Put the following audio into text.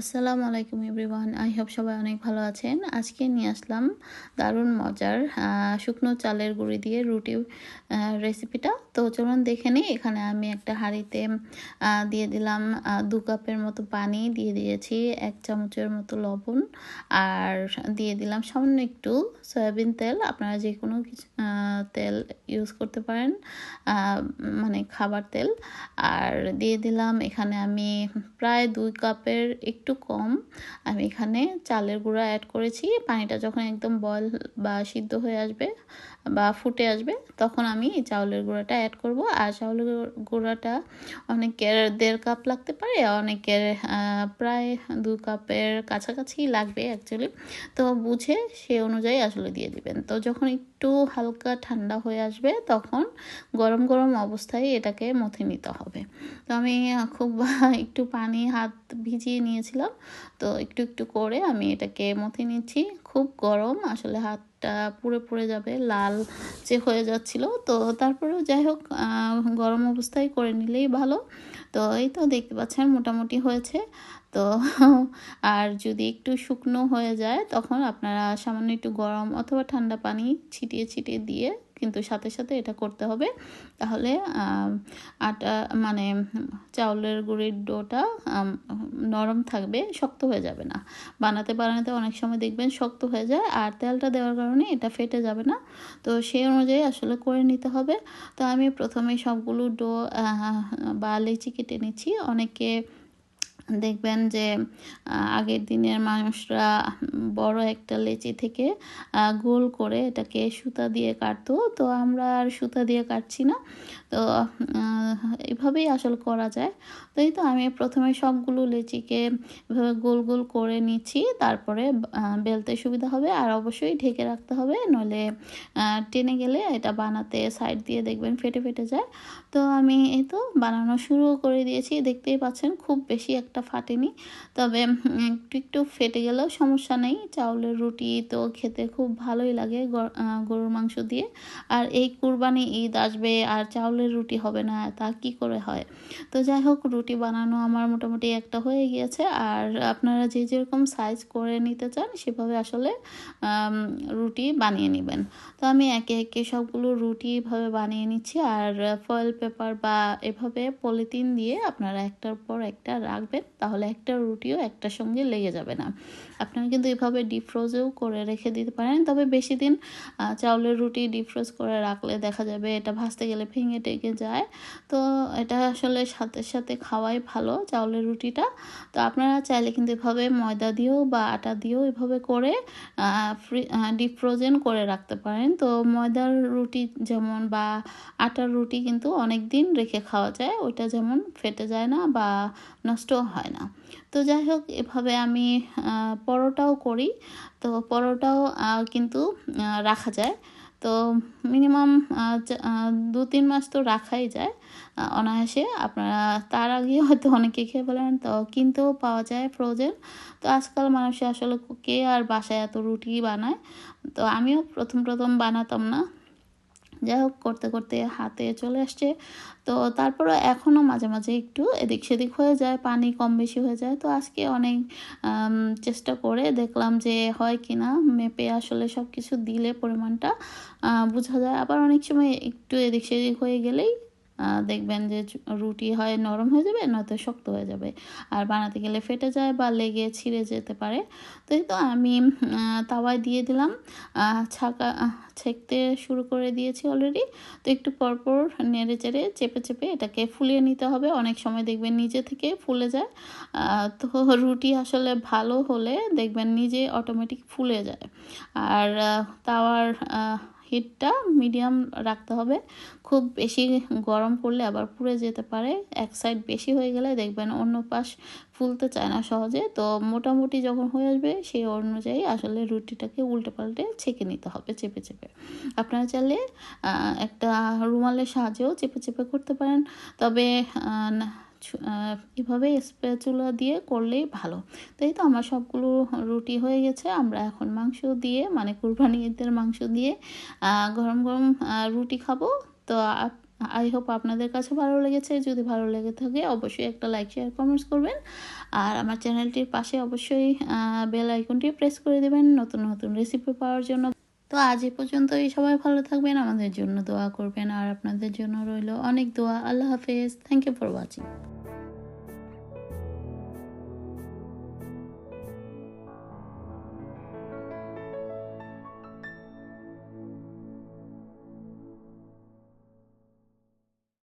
আসসালামু আলাইকুম everyone. I hope সবাই অনেক ভালো আছেন। আজকে নিয়ে আসলাম দারুণ মজার শুকনো চালের গুঁড়ি দিয়ে রুটি রেসিপিটা তো চলুন দেখে নিই। এখানে আমি একটা হাঁড়িতে দিয়ে দিলাম দু কাপের মতো পানি, দিয়ে দিয়েছি এক চামচের মতো লবণ আর দিয়ে দিলাম সামান্য একটু সয়াবিন তেল। আপনারা যে কোনো তেল ইউজ করতে পারেন মানে খাবার তেল। আর দিয়ে দিলাম এখানে আমি প্রায় দুই কাপের একটু কম। আমি এখানে চালের গুঁড়া অ্যাড করেছি। পানিটা যখন একদম বয়ল বা সিদ্ধ হয়ে আসবে বা ফুটে আসবে, তখন আমি চাউলের গুঁড়াটা অ্যাড করব। আর চাউলের গুঁড়াটা অনেকের দেড় কাপ লাগতে পারে, অনেকের প্রায় দু কাপের কাছাকাছি লাগবে অ্যাকচুয়ালি তো বুঝে সে অনুযায়ী আসলে দিয়ে দিবেন। তো যখন একটু হালকা ঠান্ডা হয়ে আসবে, তখন গরম গরম অবস্থায় এটাকে মথে নিতে হবে। তো আমি খুব একটু পানি হাত ভিজিয়ে নিয়েছিলাম, তো একটু একটু করে আমি এটাকে মথে নিচ্ছি। খুব গরম, আসলে হাতটা পুড়ে পুড়ে যাবে, লাল যে হয়ে যাচ্ছিল। তো তারপরেও যাই হোক গরম অবস্থায় করে নিলেই ভালো। তো এই তো দেখতে পাচ্ছেন মোটামুটি হয়েছে। তো আর যদি একটু শুকনো হয়ে যায়, তখন আপনারা সামান্য একটু গরম অথবা ঠান্ডা পানি ছিটিয়ে ছিটিয়ে দিয়ে কিন্তু সাথে সাথে এটা করতে হবে। তাহলে আটা মানে চাউলের গুঁড়ির ডোটা নরম থাকবে, শক্ত হয়ে যাবে না। বানাতে বানাতে অনেক সময় দেখবেন শক্ত হয়ে যায়, আর তেলটা দেওয়ার কারণে এটা ফেটে যাবে না। তো সেই অনুযায়ী আসলে করে নিতে হবে। তো আমি প্রথমে সবগুলো ডো বা লেচি কেটে নিচ্ছি। অনেকে দেখবেন যে আগের দিনের মানুষরা বড় একটা লেচি থেকে গোল করে এটাকে সুতা দিয়ে কাটতো। তো আমরা আর সুতা দিয়ে কাটছি না। তো এভাবেই আসলে করা যায়। তো এই তো আমি প্রথমে সবগুলো লেচিকে এভাবে গোল গোল করে নিচ্ছি, তারপরে বেলতে সুবিধা হবে। আর অবশ্যই ঢেকে রাখতে হবে, নইলে টেনে গেলে এটা বানাতে সাইড দিয়ে দেখবেন ফেটে ফেটে যায়। তো আমি এই তো বানানো শুরু করে দিয়েছি। দেখতেই পাচ্ছেন খুব বেশি একটা ফাটেনি। তবে একটু একটু ফেটে গেলেও সমস্যা নেই। চাউলের রুটি তো খেতে খুব ভালোই লাগে গরুর মাংস দিয়ে। আর এই কুরবানি ঈদ আসবে, আর চাউলের রুটি হবে না, তা কি করে হয়? তো যাই হোক, রুটি বানানো আমার মোটামুটি একটা হয়ে গিয়েছে। আর আপনারা যে যেরকম সাইজ করে নিতে চান, সেভাবে আসলে রুটি বানিয়ে নেবেন। তো আমি একে একে সবগুলো রুটি এভাবে বানিয়ে নিচ্ছি। আর ফয়েল পেপার বা এভাবে পলিথিন দিয়ে আপনারা একটার পর একটা রাখবেন, তাহলে একটা রুটিও একটার সঙ্গে লেগে যাবে না। আপনারা কিন্তু এভাবে ডিপ ফ্রোজেও করে রেখে দিতে পারেন। তবে বেশি দিন চাউলের রুটি ডিপ ফ্রোজ করে রাখলে দেখা যাবে এটা ভাজতে গেলে ভেঙে টেকে যায়। তো এটা আসলে সাথে সাথে খাওয়াই ভালো চাউলের রুটিটা। তো আপনারা চাইলে কিন্তু এভাবে ময়দা দিয়েও বা আটা দিয়েও এভাবে করে ডিপ ফ্রোজেন করে রাখতে পারেন। তো ময়দার রুটি যেমন বা আটার রুটি কিন্তু অনেক দিন রেখে খাওয়া যায়, ওইটা যেমন ফেটে যায় না বা নষ্ট হয় না। তো যাই হোক, এভাবে আমি পরোটাও করি। তো পরোটাও কিন্তু রাখা যায়। তো মিনিমাম দু তিন মাস তো রাখাই যায় অনায়াসে। আপনারা, তার আগে হয়তো অনেকে খেয়ে ফেলেন, তো কিনতেও পাওয়া যায় ফ্রোজেন তো আজকাল মানুষে আসলে কে আর বাসায় এত রুটি বানায়? তো আমিও প্রথম প্রথম বানাতাম না। যাই হোক করতে করতে হাতে চলে আসছে। তো তারপরে এখনও মাঝে মাঝে একটু এদিক সেদিক হয়ে যায়, পানি কম বেশি হয়ে যায়। তো আজকে অনেক চেষ্টা করে দেখলাম যে হয় কি না মেপে আসলে সব কিছু দিলে পরিমাণটা বোঝা যায়। আবার অনেক সময় একটু এদিক সেদিক হয়ে গেলেই দেখবেন যে রুটি হয় নরম হয়ে যাবে, নয়তো শক্ত হয়ে যাবে। আর বানাতে গেলে ফেটে যায় বা লেগে ছিঁড়ে যেতে পারে। তো এই তো আমি তাওয়ায় দিয়ে দিলাম। ছাকা ছেঁকতে শুরু করে দিয়েছি অলরেডি তো একটু পরপর নেড়ে চেড়ে, চেপে চেপে এটাকে ফুলিয়ে নিতে হবে। অনেক সময় দেখবেন নিজে থেকে ফুলে যায়। তো রুটি আসলে ভালো হলে দেখবেন নিজে অটোমেটিক ফুলে যায়। আর তাওয়ার হিটটা মিডিয়াম রাখতে হবে। খুব বেশি গরম করলে আবার পুড়ে যেতে পারে। এক সাইড বেশি হয়ে গেলে দেখবেন অন্য পাশ ফুলতে চায় না সহজে। তো মোটামুটি যখন হয়ে আসবে সেই অনুযায়ী আসলে রুটিটাকে উল্টে পাল্টে ছেঁকে নিতে হবে চেপে চেপে। আপনারা চাইলে একটা রুমালের সাহায্যেও চেপে চেপে করতে পারেন। তবে এভাবে স্প্যাচুলা দিয়ে করলেই ভালো। তাই তো আমার সবগুলো রুটি হয়ে গেছে। আমরা এখন মাংস দিয়ে মানে কুরবানি ঈদের মাংস দিয়ে গরম গরম রুটি খাব। তো আই হোপ আপনাদের কাছে ভালো লেগেছে। যদি ভালো লেগে থাকে, অবশ্যই একটা লাইক শেয়ার কমেন্টস করবেন। আর আমার চ্যানেলটির পাশে অবশ্যই বেল আইকনটি প্রেস করে দেবেন। নতুন নতুন রেসিপি পাওয়ার জন্য। তো আজ এ এই সবাই ভালো থাকবেন, আমাদের জন্য দোয়া করবেন, আর আপনাদের জন্য রইল অনেক দোয়া। আল্লাহ হাফেজ। Thank you for watching